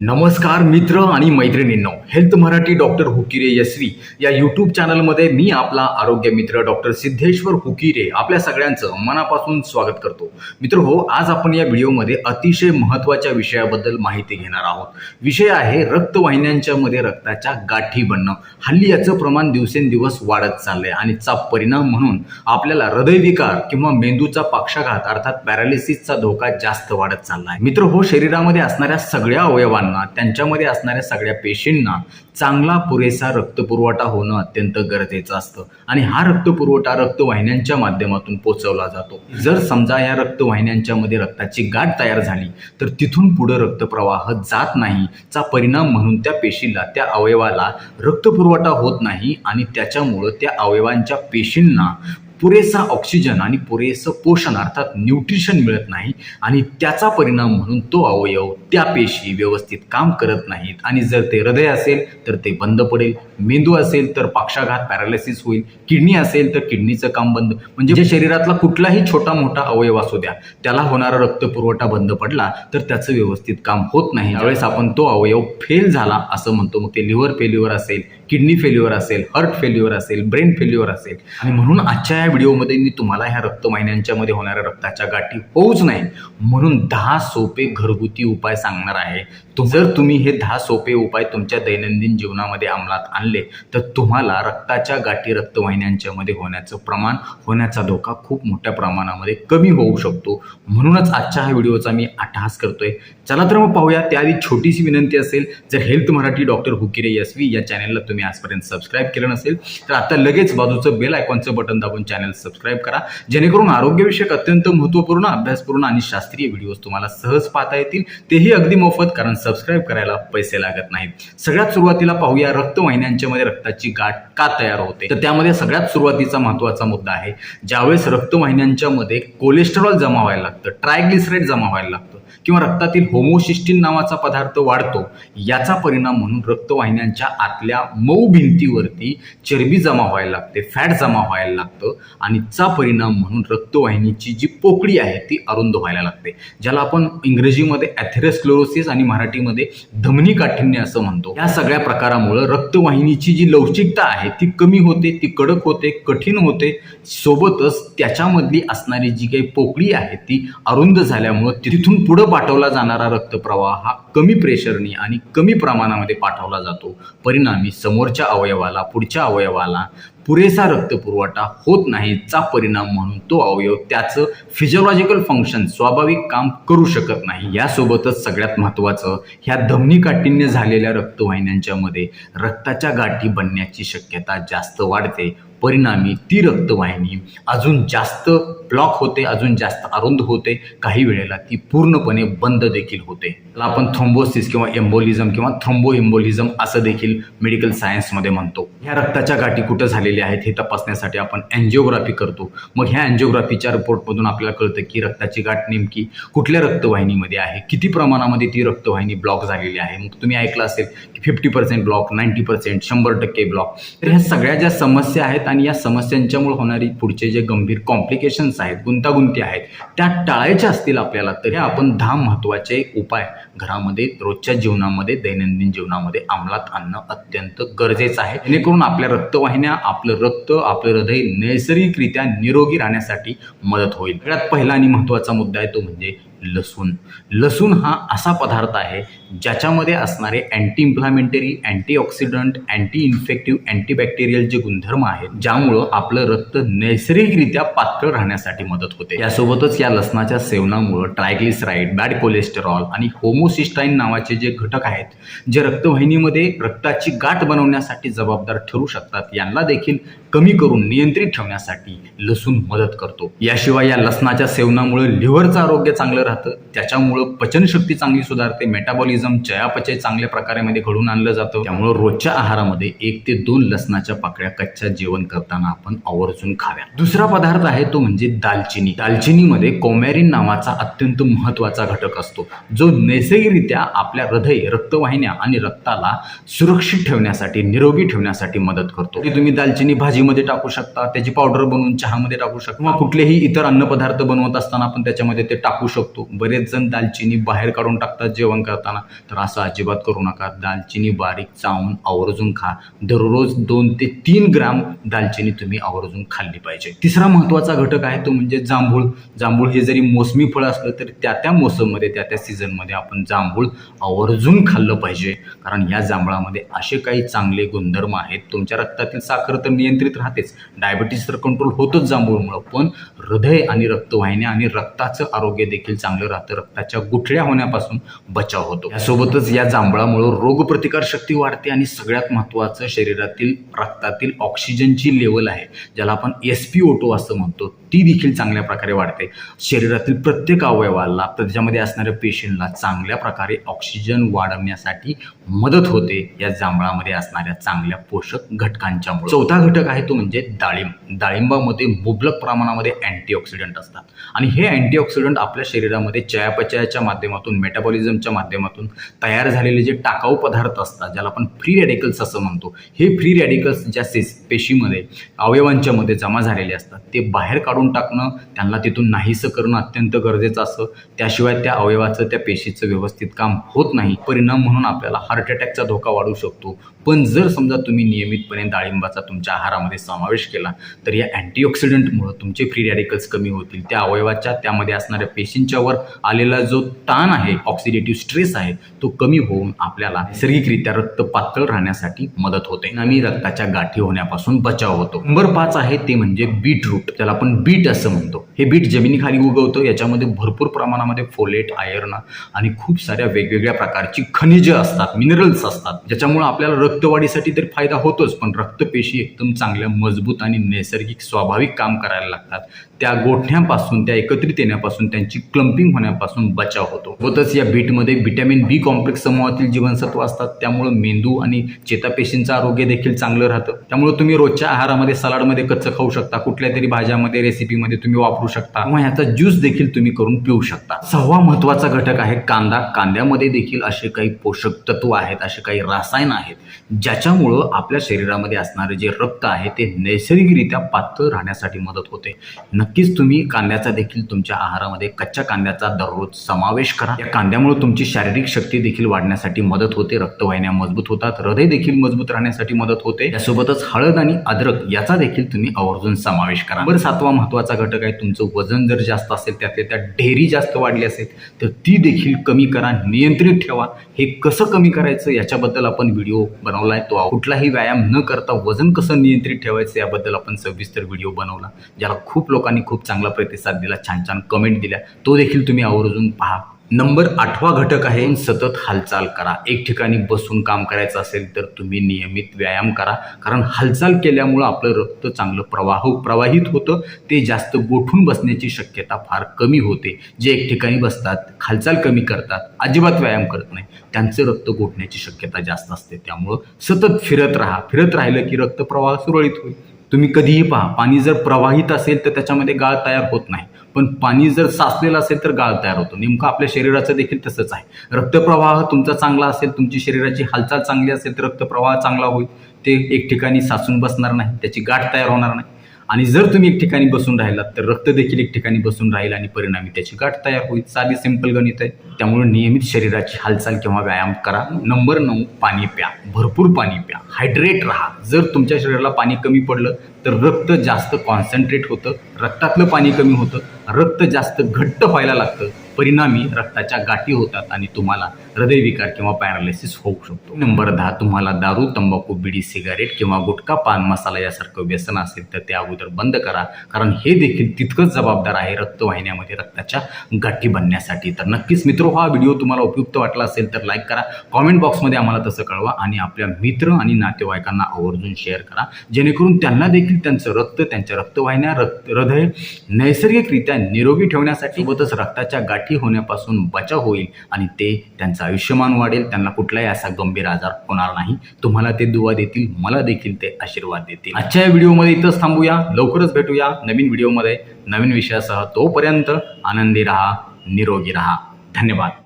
नमस्कार मित्र आणि मैत्रिणींनो हेल्थ मराठी डॉक्टर हुकिरे यशवी या यूट्यूब चॅनलमध्ये मी आपला आरोग्य मित्र डॉक्टर सिद्धेश्वर हुकिरे आपल्या सगळ्यांचं मनापासून स्वागत करतो. मित्र हो आज आपण या व्हिडिओमध्ये अतिशय महत्त्वाच्या विषयाबद्दल माहिती घेणार आहोत. विषय आहे रक्तवाहिन्यांच्या मध्ये रक्ताच्या गाठी बनणं. हल्ली याचं प्रमाण दिवसेंदिवस वाढत चाललंय आणि चा परिणाम म्हणून आपल्याला हृदयविकार किंवा मेंदूचा पक्षाघात अर्थात पॅरालिसिसचा धोका जास्त वाढत चालला आहे मित्र हो शरीरामध्ये असणाऱ्या सगळ्या अवयवांना त्यांच्यामध्ये असणाऱ्या सगळ्या पेशींना चांगला पुरेसा रक्तपुरवठा होणं अत्यंत गरजेचं असतं. आणि हा रक्तपुरवठा रक्तवाहिन्यांच्या माध्यमातून पोचवला जातो. जर समजा या रक्तवाहिन्यांच्या मध्ये रक्ताची गाठ तयार झाली तर तिथून पुढे रक्तप्रवाह जात नाही चा परिणाम म्हणून त्या पेशीला त्या अवयवाला रक्तपुरवठा होत नाही आणि त्याच्यामुळं त्या अवयवांच्या पेशींना पुरेसा ऑक्सिजन आणि पुरेसं पोषण अर्थात न्यूट्रिशन मिळत नाही आणि त्याचा परिणाम म्हणून तो अवयव त्या पेशी व्यवस्थित काम करत नाहीत. आणि जर ते हृदय असेल तर ते बंद पडेल. मेंदू असेल तर पक्षाघात पॅरालिसिस होईल. किडनी असेल तर किडनीचं काम बंद म्हणजे शरीरातला कुठलाही छोटा मोठा अवयव असू द्या त्याला होणारा रक्तपुरवठा बंद पडला तर त्याचं व्यवस्थित काम होत नाही. त्यावेळेस आपण तो अवयव फेल झाला असं म्हणतो मग ते लिव्हर फेल्युअर असेल किडनी फेल्युअर असेल हार्ट फेल्युअर असेल ब्रेन फेल्युअर असेल. आणि म्हणून आजच्या व्हिडिओमध्ये मी तुम्हाला ह्या रक्तवाहिन्यांच्यामध्ये होणाऱ्या रक्ताच्या गाठी होऊच नाही म्हणून दहा सोपे घरगुती उपाय सांगणार आहे. जर तुम्ही हे दहा सोपे उपाय तुमच्या दैनंदिन जीवनामध्ये अंमलात आणले तर तुम्हाला रक्ताच्या गाठी रक्तवाहिन्यांच्या मध्ये होण्याचं प्रमाण होण्याचा धोका खूप मोठ्या प्रमाणामध्ये कमी होऊ शकतो. म्हणूनच आजच्या ह्या व्हिडिओचा मी अट्टहास करतोय. चला तर मग पाहूया. त्याआधी छोटीशी विनंती असेल जर हेल्थ मराठी डॉक्टर हुकिरे यस्वी या चॅनलला तुम्ही आजपर्यंत सबस्क्राईब केलं नसेल तर आता लगेच बाजूचं बेल आयकॉनचं बटन दाबून चॅनल सबस्क्राईब करा. जेणेकरून आरोग्यविषयक अत्यंत महत्त्वपूर्ण अभ्यासपूर्ण आणि शास्त्रीय व्हिडिओज तुम्हाला सहज पाहता येतील. तेही अगदी मोफत कारण सबस्क्राईब करायला पैसे लागत नाहीत. सगळ्यात सुरुवातीला पाहूया रक्तवाहिन्यांच्या मध्ये रक्ताची गाठ का तयार होते? तर त्यामध्ये सगळ्यात सुरुवातीचा महत्त्वाचा मुद्दा आहे. ज्यावेळेस रक्तवाहिन्यांच्या मध्ये कोलेस्टेरॉल जमा व्हायला लागतं ट्रायग्लिसराईड जमा व्हायला लागतं किंवा रक्तातील होमोशिस्टिन नावाचा पदार्थ वाढतो याचा परिणाम म्हणून रक्तवाहिन्यांच्या आतल्या मऊ भिंतीवरती चरबी जमा व्हायला लागते फॅट जमा व्हायला लागतं आणि चा परिणाम म्हणून रक्तवाहिनीची जी पोकळी आहे ती अरुंद व्हायला लागते. ज्याला आपण इंग्रजीमध्ये ॲथेरेस्क्लोरोसिस आणि मराठीमध्ये धमनी काठिण्य असं म्हणतो. या सगळ्या प्रकारामुळं रक्तवाहिनीची जी लवचिकता आहे ती कमी होते ती कडक होते कठीण होते. सोबतच त्याच्यामधली असणारी जी काही पोकळी आहे ती अरुंद झाल्यामुळं तिथून पुढं पाठवला जाणारा रक्तप्रवाह हा कमी प्रेशरनी आणि कमी प्रमाणामध्ये पाठवला जातो. परिणामी समोरच्या अवयवाला पुढच्या अवयवाला पुरेसा रक्तपुरवठा होत नाही चा परिणाम म्हणून तो अवयव त्याचं फिजिओलॉजिकल फंक्शन स्वाभाविक काम करू शकत नाही. यासोबतच सगळ्यात महत्त्वाचं ह्या धमनी काठिण्य झालेल्या रक्तवाहिन्यांच्यामध्ये रक्ताच्या गाठी बनण्याची शक्यता जास्त वाढते. परिणामी ती रक्तवाहिनी अजून जास्त ब्लॉक होते अजून जास्त अरुंद होते काही वेळेला ती पूर्णपणे बंद देखील होते. त्याला आपण थ्रोम्बोसिस किंवा एम्बोलिझम किंवा थ्रोम्बो एम्बोलिझम असं देखील मेडिकल सायन्समध्ये म्हणतो. ह्या रक्ताच्या गाठी कुठं झालेल्या आहेत हे तपासण्यासाठी आपण अँजिओग्राफी करतो. मग ह्या अँजिओग्राफीच्या रिपोर्टमधून आपल्याला कळतं की रक्ताची गाठ नेमकी कुठल्या रक्तवाहिनीमध्ये आहे किती प्रमाणामध्ये ती रक्तवाहिनी ब्लॉक झालेली आहे. मग तुम्ही ऐकलं असेल की fifty percent block ninety percent शंभर टक्के ब्लॉक. तर ह्या सगळ्या ज्या समस्या आहेत आणि या समस्यांच्यामुळे होणारी पुढचे जे गंभीर कॉम्प्लिकेशन्स आहेत गुंतागुंती आहेत. त्या टाळायच्या असतील आपल्याला तरी आपण दहा महत्त्वाचे उपाय घरामध्ये रोजच्या जीवनामध्ये दैनंदिन जीवनामध्ये अंमलात आणणं अत्यंत गरजेचं आहे. जेणेकरून आपल्या रक्तवाहिन्या आपलं रक्त आपलं हृदय नैसर्गिकरित्या निरोगी राहण्यासाठी मदत होईल. सगळ्यात पहिला आणि महत्त्वाचा मुद्दा आहे तो म्हणजे लसूण. लसूण हा असा पदार्थ आहे ज्याच्यामध्ये असणारे anti inflammatory antioxidant anti infective antibacterial जे गुणधर्म आहेत ज्यामुळं आपलं रक्त नैसर्गिकरित्या पातळ राहण्यासाठी मदत होते. यासोबतच या लसणाच्या सेवनामुळं ट्रायग्लिसराईड बॅड कोलेस्टेरॉल आणि होमोसिस्टाईन नावाचे जे घटक आहेत जे रक्तवाहिनीमध्ये रक्ताची गाठ बनवण्यासाठी जबाबदार ठरू शकतात यांना देखील कमी करून नियंत्रित ठेवण्यासाठी लसूण मदत करतो. याशिवाय या लसणाच्या सेवनामुळे लिव्हरचं आरोग्य चांगलं राहतं. त्याच्यामुळं पचनशक्ती चांगली सुधारते मेटाबॉलिझम चयापचय चांगल्या प्रकारामध्ये घडून आणलं जातं. त्यामुळं रोजच्या आहारामध्ये एक ते दोन लसणाच्या पाकळ्या कच्च्या जेवण करताना आपण आवर्जून खाव्या. दुसरा पदार्थ आहे तो म्हणजे दालचिनी. दालचिनीमध्ये कोमॅरिन नावाचा अत्यंत महत्त्वाचा घटक असतो. जो नैसर्गिकरित्या आपल्या हृदय रक्तवाहिन्या आणि रक्ताला सुरक्षित ठेवण्यासाठी निरोगी ठेवण्यासाठी मदत करतो. ती तुम्ही दालचिनी भाजीमध्ये टाकू शकता त्याची पावडर बनवून चहामध्ये टाकू शकता किंवा कुठलेही इतर अन्नपदार्थ बनवत असताना आपण त्याच्यामध्ये ते टाकू शकतो. शकतो बरेच जण दालचिनी बाहेर काढून टाकतात जेवण करताना. तर असं अजिबात करू नका. दालचिनी बारीक चावून आवर्जून खा. दररोज दोन ते तीन ग्राम दालचिनी तुम्ही आवर्जून खाल्ली पाहिजे. तिसरा महत्त्वाचा घटक आहे तो म्हणजे जांभूळ. जांभूळ हे जरी मोसमी फळ असलं तरी त्या त्या मोसममध्ये त्या त्या सीझनमध्ये आपण जांभूळ आवर्जून खाल्लं पाहिजे. कारण या जांभळामध्ये असे काही चांगले गुणधर्म आहेत. तुमच्या रक्तातील साखर तर नियंत्रित राहतेच. डायबिटीस तर कंट्रोल होतच जांभूळमुळं. पण हृदय आणि रक्तवाहिन्या आणि रक्ताचं आरोग्य देखील चांगलं राहतं. रक्ताच्या गुठळ्या होण्यापासून बचाव होतो. यासोबतच या जांभळामुळं रोगप्रतिकार शक्ती वाढते आणि सगळ्यात महत्त्वाचं शरीरातील रक्तातील ऑक्सिजनची लेवल आहे ज्याला आपण एस पी ओटो असं म्हणतो. ती देखील चांगल्या प्रकारे वाढते. शरीरातील प्रत्येक अवयवाला त्याच्यामध्ये असणाऱ्या पेशंटला चांगल्या प्रकारे ऑक्सिजन वाढवण्यासाठी मदत होते. या जांभळामध्ये असणाऱ्या चांगल्या पोषक घटकांच्यामुळे. चौथा घटक आहे तो म्हणजे डाळिंब. डाळिंबामध्ये मुबलक प्रमाणामध्ये अँटीऑक्सिडंट असतात. आणि हे अँटीऑक्सिडंट आपल्या शरीरामध्ये चयापचयाच्या माध्यमातून मेटाबॉलिझमच्या माध्यमातून तयार झालेले जे टाकाऊ पदार्थ असतात ज्याला आपण फ्री रॅडिकल्स असं म्हणतो हे फ्री रॅडिकल्स ज्या सेस पेशीमध्ये अवयवांच्यामध्ये जमा झालेले असतात ते बाहेर काढून टाकणं त्यांना तिथून नाहीसं करणं अत्यंत गरजेचं असं त्याशिवाय त्या अवयवाचं त्या पेशीचं व्यवस्थित काम होत नाही. परिणाम म्हणून आपल्याला हार्ट अटॅकचा धोका वाढू शकतो. पण जर समजा तुम्ही नियमितपणे डाळिंबाचा तुमच्या आहारामध्ये समावेश केला तर या अँटीऑक्सिडंटमुळं तुमचे फ्री रॅडिकल्स कमी होतील. त्या अवयवाच्या त्यामध्ये असणाऱ्या पेशींच्या पेशींच्यावर आलेला जो ताण आहे ऑक्सिडेटिव्ह स्ट्रेस आहे तो कमी होऊन आपल्याला नैसर्गिकरित्या रक्त पातळ राहण्यासाठी मदत होते. आणि रक्ताच्या गाठी होण्यापासून बचाव होतो. नंबर पाच आहे ते म्हणजे बीटरूट. त्याला आपण बीट असं म्हणतो. हे बीट जमिनीखाली उगवतो याच्यामध्ये भरपूर प्रमाणामध्ये फोलेट आयर्न आणि खूप साऱ्या वेगवेगळ्या प्रकारची खनिजं असतात मिनरल्स असतात. ज्याच्यामुळे आपल्याला रक्तवाढीसाठी तर फायदा होतोच पण रक्तपेशी एकदम चांगल्या मजबूत आणि नैसर्गिक स्वाभाविक काम करायला लागतात. त्या गोठण्यापासून त्या एकत्रित येण्यापासून त्यांची क्लम्पिंग होण्यापासून बचाव होतो. होतच या बीटमध्ये व्हिटॅमिन बी कॉम्प्लेक्स समूहातील जीवनसत्व असतात. त्यामुळे मेंदू आणि चेतापेशींचं आरोग्य देखील चांगलं राहतं. त्यामुळे तुम्ही रोजच्या आहारामध्ये सलाडमध्ये कच्चं खाऊ शकता. कुठल्या तरी भाज्यामध्ये रेसिपीमध्ये तुम्ही वापरू शकता. किंवा ह्याचा ज्यूस देखील तुम्ही करून पिऊ शकता. सहावा महत्त्वाचा घटक आहे कांदा. कांद्यामध्ये देखील असे काही पोषक तत्व आहेत असे काही रसायन आहेत ज्याच्यामुळं आपल्या शरीरामध्ये असणारे जे रक्त आहे ते नैसर्गिकरित्या पातळ राहण्यासाठी मदत होते. नक्कीच तुम्ही कांद्याचा देखील तुमच्या आहारामध्ये कच्च्या कांद्याचा दररोज समावेश करा. या कांद्यामुळे तुमची शारीरिक शक्ती देखील वाढण्यासाठी मदत होते. रक्तवाहिन्या मजबूत होतात. हृदय देखील मजबूत राहण्यासाठी मदत होते. यासोबतच हळद आणि अद्रक याचा देखील तुम्ही आवर्जून समावेश करा. बरं सातवा महत्त्वाचा घटक आहे तुमचं वजन जर जास्त असेल त्यातले त्या ढेरी जास्त वाढली असेल तर ती देखील कमी करा. नियंत्रित ठेवा. हे कसं कमी करायचं याच्याबद्दल आपण व्हिडिओ बनवला आहे. तो कुठलाही व्यायाम न करता वजन कसं नियंत्रित ठेवायचं याबद्दल आपण सविस्तर व्हिडिओ बनवला. ज्याला खूप लोकांनी खूप चांगला प्रतिसाद दिला छान छान कमेंट दिल्या. तो देखील तुम्ही आवर्जून पहा. नंबर आठवा घटक आहे सतत हालचाल करा. एक ठिकाणी बसून काम करायचं असेल तर तुम्ही नियमित व्यायाम करा. कारण हालचाल केल्यामुळं आपलं रक्त चांगलं प्रवाह प्रवाहित होतं. ते जास्त गोठून बसण्याची शक्यता फार कमी होते. जे एक ठिकाणी बसतात हालचाल कमी करतात अजिबात व्यायाम करत नाही त्यांचं रक्त गोठण्याची शक्यता जास्त असते. त्यामुळं सतत फिरत राहा. फिरत राहिलं की रक्तप्रवाह सुरळीत होईल. तुम्ही कधीही पहा पाणी जर प्रवाहित असेल तर त्याच्यामध्ये गाळ तयार होत नाही. पण पाणी जर साचलेलं असेल तर गाळ तयार होतो. नेमकं आपल्या शरीराचं देखील तसंच आहे. रक्तप्रवाह तुमचा चांगला असेल तुमची शरीराची हालचाल चांगली असेल तर रक्तप्रवाह चांगला होईल. ते एक ठिकाणी साचून बसणार नाही त्याची गाठ तयार होणार नाही. आणि जर तुम्ही एक ठिकाणी बसून राहिलात तर रक्त देखील एक ठिकाणी बसून राहील आणि परिणामी त्याची गाठ तयार होईल. साधी सिंपल गणित आहे. त्यामुळे नियमित शरीराची हालचाल किंवा व्यायाम करा. नंबर नऊ पाणी प्या. भरपूर पाणी प्या. हायड्रेट राहा. जर तुमच्या शरीराला पाणी कमी पडलं तर रक्त जास्त कॉन्सन्ट्रेट होतं. रक्तातलं पाणी कमी होतं. रक्त जास्त घट्ट व्हायला लागतं. परिणामी रक्ताच्या गाठी होतात आणि तुम्हाला हृदयविकार किंवा पॅरालिसिस होऊ शकतो. नंबर दहा तुम्हाला दारू तंबाखू बिडी सिगारेट किंवा गुटखा पान मसाला यासारखं व्यसन असेल तर ते अगोदर बंद करा. कारण हे देखील तितकंच जबाबदार आहे रक्तवाहिन्यामध्ये रक्ताच्या गाठी बनण्यासाठी. तर नक्कीच मित्र हा व्हिडिओ तुम्हाला उपयुक्त वाटला असेल तर लाईक करा. कॉमेंट बॉक्समध्ये आम्हाला तसं कळवा आणि आपल्या मित्र आणि नातेवाईकांना आवर्जून शेअर करा. जेणेकरून त्यांना देखील त्यांचं रक्त त्यांच्या रक्तवाहिन्या रक्त हृदय नैसर्गिकरित्या निरोगी ठेवण्यासाठी सोबतच रक्ताच्या गाठी गाठी होण्यापासून बचाव होईल आणि ते त्यांचं आयुष्यमान वाढेल. त्यांना कुठलाही असा गंभीर आजार होणार नाही. तुम्हाला ते दुवा देतील मला देखील ते आशीर्वाद देतील. आजच्या या व्हिडिओमध्ये इथंच थांबूया. लवकरच भेटूया नवीन व्हिडिओमध्ये. नवीन विषयासह तोपर्यंत आनंदी राहा निरोगी राहा. धन्यवाद.